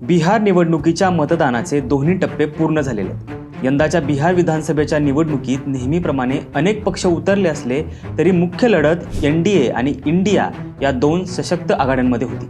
बिहार निवडणुकीच्या मतदानाचे दोन्ही टप्पे पूर्ण झालेले आहेत. यंदाच्या बिहार विधानसभेच्या निवडणुकीत नेहमीप्रमाणे अनेक पक्ष उतरले असले तरी मुख्य लढत एन डी ए आणि इंडिया या दोन सशक्त आघाड्यांमध्ये होती.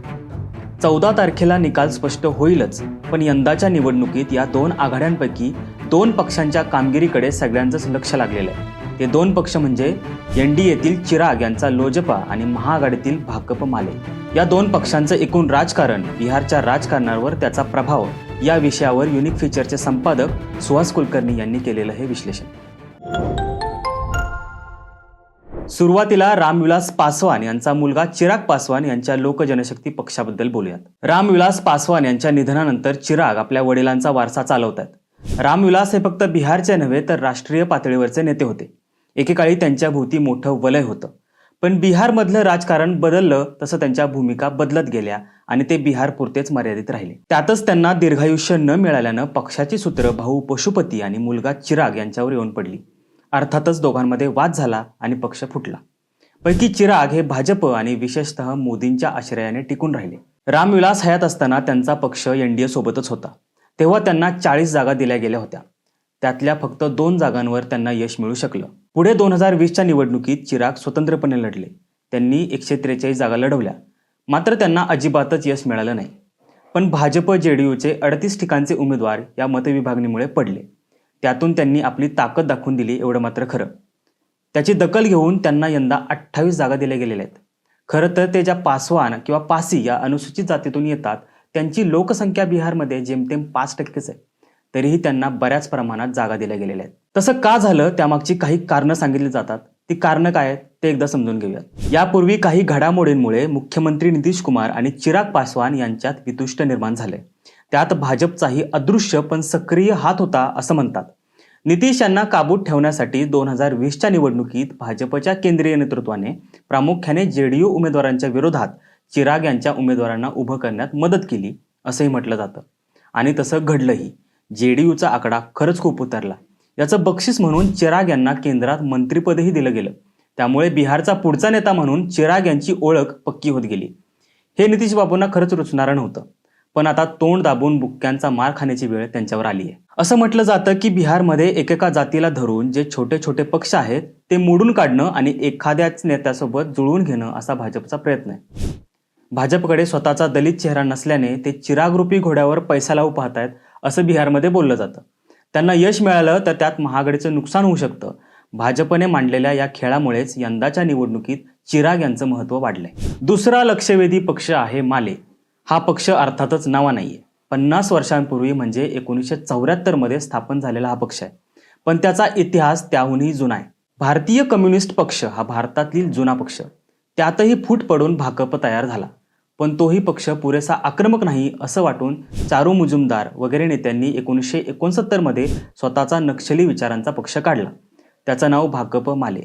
चौदा तारखेला निकाल स्पष्ट होईलच पण यंदाच्या निवडणुकीत या दोन आघाड्यांपैकी दोन पक्षांच्या कामगिरीकडे सगळ्यांचंच लक्ष लागलेलं आहे. हे दोन पक्ष म्हणजे एन डी एतील चिराग यांचा लोजपा आणि महाआघाडीतील भाकप माले. या दोन पक्षांचं एकूण राजकारण बिहारच्या राजकारणावर त्याचा प्रभाव. या विषयावर युनिक फीचरचे संपादक सुहास कुलकर्णी यांनी केलेलं हे विश्लेषण. सुरुवातीला रामविलास पासवान यांचा मुलगा चिराग पासवान यांच्या लोकजनशक्ती पक्षाबद्दल बोलूयात. रामविलास पासवान यांच्या निधनानंतर चिराग आपल्या वडिलांचा वारसा चालवत आहेत रामविलास हे फक्त बिहारचे नव्हे तर राष्ट्रीय पातळीवरचे नेते होते. एकेकाळी त्यांच्या भोवती मोठं वलय होतं. पण बिहारमधलं राजकारण बदललं तसं त्यांच्या भूमिका बदलत गेल्या आणि ते बिहार पुरतेच मर्यादित राहिले. त्यातच त्यांना दीर्घायुष्य न मिळाल्यानं पक्षाची सूत्र भाऊ पशुपती आणि मुलगा चिराग यांच्यावर येऊन पडली. अर्थातच दोघांमध्ये वाद झाला आणि पक्ष फुटला. पैकी चिराग हे भाजप आणि विशेषतः मोदींच्या आश्रयाने टिकून राहिले. रामविलास हयात असताना त्यांचा पक्ष एनडीए सोबतच होता. तेव्हा त्यांना चाळीस जागा दिल्या गेल्या होत्या. त्यातल्या फक्त दोन जागांवर त्यांना यश मिळू शकलं. पुढे दोन हजार वीसच्या निवडणुकीत चिराग स्वतंत्रपणे लढले. त्यांनी एकशे त्रेचाळीस जागा लढवल्या. मात्र त्यांना अजिबातच यश मिळालं नाही. पण भाजप जे डी यूचे अडतीस ठिकाणचे उमेदवार या मतविभागणीमुळे पडले. त्यातून त्यांनी आपली ताकद दाखवून दिली एवढं मात्र खरं. त्याची दखल घेऊन त्यांना यंदा अठ्ठावीस जागा दिल्या गेलेल्या आहेत. खरं तर ते ज्या पासवान किंवा पासी या अनुसूचित जातीतून येतात त्यांची लोकसंख्या बिहारमध्ये जेमतेम पाच टक्केच आहे. तरीही त्यांना बऱ्याच प्रमाणात जागा दिल्या गेलेल्या आहेत. तसं का झालं? त्यामागची काही कारणं सांगितली जातात. ती कारणं काय आहेत? ते एकदा समजून घेऊयात. यापूर्वी काही घडामोडींमुळे मुख्यमंत्री नितीश कुमार आणि चिराग पासवान यांच्यात वितुष्ट निर्माण झाले. त्यात भाजपचाही अदृश्य पण सक्रिय हात होता असं म्हणतात. नितीश यांना काबूत ठेवण्यासाठी दोन हजार वीसच्या निवडणुकीत भाजपच्या केंद्रीय नेतृत्वाने प्रामुख्याने जेडीयू उमेदवारांच्या विरोधात चिराग यांच्या उमेदवारांना उभं करण्यात मदत केली असंही म्हटलं जातं. आणि तसं घडलंही. जेडीयूचा आकडा खरंच खूप उतरला. याचं बक्षीस म्हणून चिराग यांना केंद्रात मंत्रिपदही दिलं गेलं. त्यामुळे बिहारचा पुढचा नेता म्हणून चिराग यांची ओळख पक्की होत गेली. हे नितीश बाबूंना खरंच रुचणारं नव्हतं. पण आता तोंड दाबून बुक्क्यांचा मार खाण्याची वेळ त्यांच्यावर आली आहे. असं म्हटलं जातं की बिहारमध्ये एकेका जातीला धरून जे छोटे छोटे पक्ष आहेत ते मोडून काढणं आणि एखाद्याच नेत्यासोबत जुळवून घेणं असा भाजपचा प्रयत्न आहे. भाजपकडे स्वतःचा दलित चेहरा नसल्याने ते चिरागरूपी घोड्यावर पैसा लावू पाहतायत असं बिहारमध्ये बोललं जातं. त्यांना यश मिळालं तर त्यात महागडीचं नुकसान होऊ शकतं. भाजपने मांडलेल्या या खेळामुळेच यंदाच्या निवडणुकीत चिराग यांचं महत्त्व वाढलंय. दुसरा लक्षवेधी पक्ष आहे माले. हा पक्ष अर्थातच नवा नाहीये. पन्नास वर्षांपूर्वी म्हणजे एकोणीसशे चौऱ्याहत्तरमध्ये स्थापन झालेला हा पक्ष आहे. पण त्याचा इतिहास त्याहूनही जुना आहे. भारतीय कम्युनिस्ट पक्ष हा भारतातील जुना पक्ष. त्यातही फूट पडून भाकप तयार झाला. पण तोही पक्ष पुरेसा आक्रमक नाही असं वाटून चारू मुजुमदार वगैरे नेत्यांनी एकोणीसशे एकोणसत्तरमध्ये स्वतःचा नक्षली विचारांचा पक्ष काढला. त्याचं नाव भाकप माले.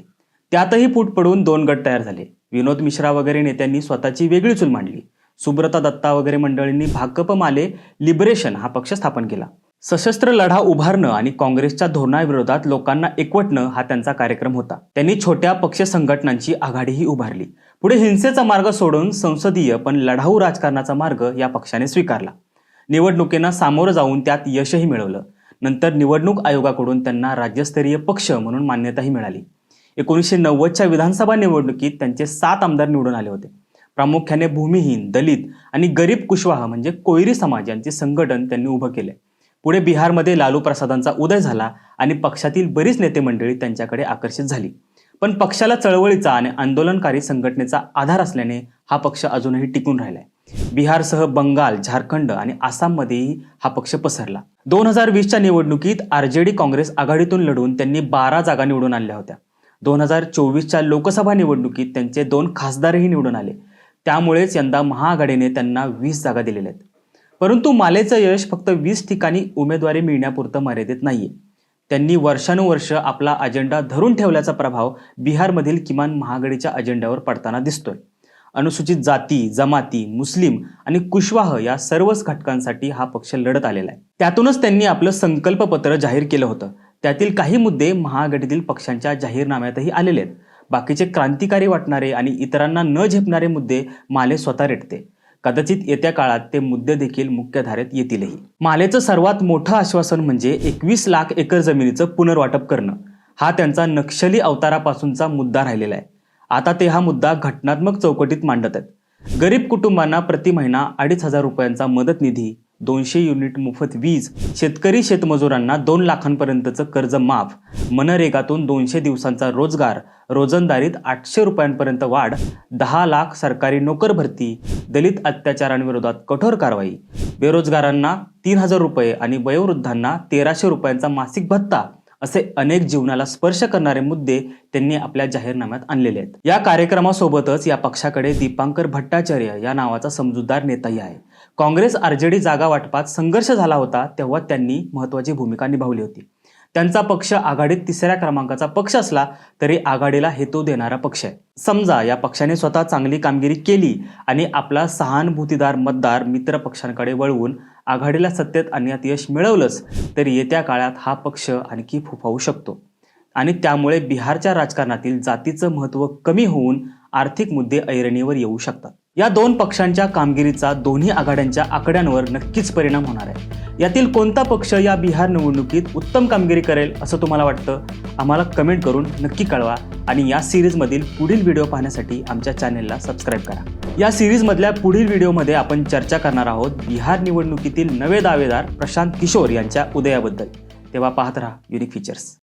त्यातही फूट पडून दोन गट तयार झाले. विनोद मिश्रा वगैरे नेत्यांनी स्वतःची वेगळी चूल मांडली. सुब्रता दत्ता वगैरे मंडळींनी भाकप माले लिबरेशन हा पक्ष स्थापन केला. सशस्त्र लढा उभारणं आणि काँग्रेसच्या धोरणाविरोधात लोकांना एकवटणं हा त्यांचा कार्यक्रम होता. त्यांनी छोट्या पक्ष संघटनांची आघाडीही उभारली. पुढे हिंसेचा मार्ग सोडून संसदीय पण लढाऊ राजकारणाचा मार्ग या पक्षाने स्वीकारला. निवडणुकींना सामोरं जाऊन त्यात यशही मिळवलं. नंतर निवडणूक आयोगाकडून त्यांना राज्यस्तरीय पक्ष म्हणून मान्यताही मिळाली. एकोणीसशे नव्वदच्या विधानसभा निवडणुकीत त्यांचे सात आमदार निवडून आले होते. प्रामुख्याने भूमिहीन दलित आणि गरीब कुशवाह म्हणजे कोयरी समाज यांचे संघटन त्यांनी उभं केले पुढे बिहारमध्ये लालू प्रसादांचा उदय झाला आणि पक्षातील बरीच नेते मंडळी त्यांच्याकडे आकर्षित झाली. पण पक्षाला चळवळीचा आणि आंदोलनकारी संघटनेचा आधार असल्याने हा पक्ष अजूनही टिकून राहिलाय. बिहारसह बंगाल झारखंड आणि आसाममध्येही हा पक्ष पसरला. दोन हजार वीसच्या निवडणुकीत आरजेडी काँग्रेस आघाडीतून लढून त्यांनी बारा जागा निवडून आणल्या होत्या. दोन हजार चोवीसच्या लोकसभा निवडणुकीत त्यांचे दोन खासदारही निवडून आले. त्यामुळेच यंदा महाआघाडीने त्यांना वीस जागा दिलेल्या आहेत. परंतु मालेचं यश फक्त वीस ठिकाणी उमेदवारी मिळण्यापुरतं मर्यादित नाहीये. त्यांनी वर्षानुवर्ष आपला अजेंडा धरून ठेवल्याचा प्रभाव बिहारमधील किमान महागडीच्या अजेंड्यावर पडताना दिसतोय. अनुसूचित जाती जमाती मुस्लिम आणि कुशवाह या सर्वच घटकांसाठी हा पक्ष लढत आलेला आहे. त्यातूनच त्यांनी आपलं संकल्पपत्र जाहीर केलं होतं. त्यातील काही मुद्दे महागडीतील पक्षांच्या जाहीरनाम्यातही आलेले आहेत. बाकीचे क्रांतिकारी वाटणारे आणि इतरांना न झेपणारे मुद्दे माले स्वतः रेटते. कदाचित येत्या काळात ते मुद्दे देखील मुख्यधारेत येतीलही. मालेचं सर्वात मोठं आश्वासन म्हणजे एकवीस लाख एकर जमिनीचं पुनर्वाटप करणं. हा त्यांचा नक्षली अवतारापासूनचा मुद्दा राहिलेला आहे. आता ते हा मुद्दा घटनात्मक चौकटीत मांडत आहेत. गरीब कुटुंबांना प्रति महिना अडीच हजार रुपयांचा मदत निधी दोनशे युनिट मोफत वीज. शेतकरी शेतमजुरांना दोन लाखांपर्यंतचं कर्ज माफ. मनरेगातून दोनशे दिवसांचा रोजगार. रोजंदारीत आठशे रुपयांपर्यंत वाढ. दहा लाख सरकारी नोकर भरती. दलित अत्याचारांविरोधात कठोर कारवाई. बेरोजगारांना तीन हजार रुपये आणि वयोवृद्धांना तेराशे रुपयांचा मासिक भत्ता. असे अनेक जीवनाला स्पर्श करणारे मुद्दे त्यांनी आपल्या जाहीरनाम्यात आणलेले आहेत. या कार्यक्रमासोबतच या पक्षाकडे दीपांकर भट्टाचार्य या नावाचा समजूतदार नेताही आहे. काँग्रेस आरजेडी जागा वाटपात संघर्ष झाला होता तेव्हा त्यांनी महत्त्वाची भूमिका निभावली होती. त्यांचा पक्ष आघाडीत तिसऱ्या क्रमांकाचा पक्ष असला तरी आघाडीला हेतू देणारा पक्ष आहे. समजा या पक्षाने स्वतः चांगली कामगिरी केली आणि आपला सहानुभूतीदार मतदार मित्र पक्षांकडे वळवून आघाडीला सत्तेत आणण्यात यश मिळवलंच तर येत्या काळात हा पक्ष आणखी फुफावू शकतो. आणि त्यामुळे बिहारच्या राजकारणातील जातीचं महत्त्व कमी होऊन आर्थिक मुद्दे ऐरणीवर येऊ शकतात. या दोन पक्षांच्या कामगिरीचा दोन्ही आघाड्यांच्या आकड्यांवर नक्कीच परिणाम होणार आहे. यातील कोणता पक्ष या बिहार निवडणुकीत उत्तम कामगिरी करेल असं तुम्हाला वाटतं? आम्हाला कमेंट करून नक्की कळवा आणि या सिरीजमधील पुढील व्हिडिओ पाहण्यासाठी आमच्या चॅनेलला सबस्क्राईब करा. या सिरीजमधल्या पुढील व्हिडिओमध्ये आपण चर्चा करणार आहोत बिहार निवडणुकीतील नवे दावेदार प्रशांत किशोर यांच्या उदयाबद्दल. तेव्हा पाहत राहा युनिक फीचर्स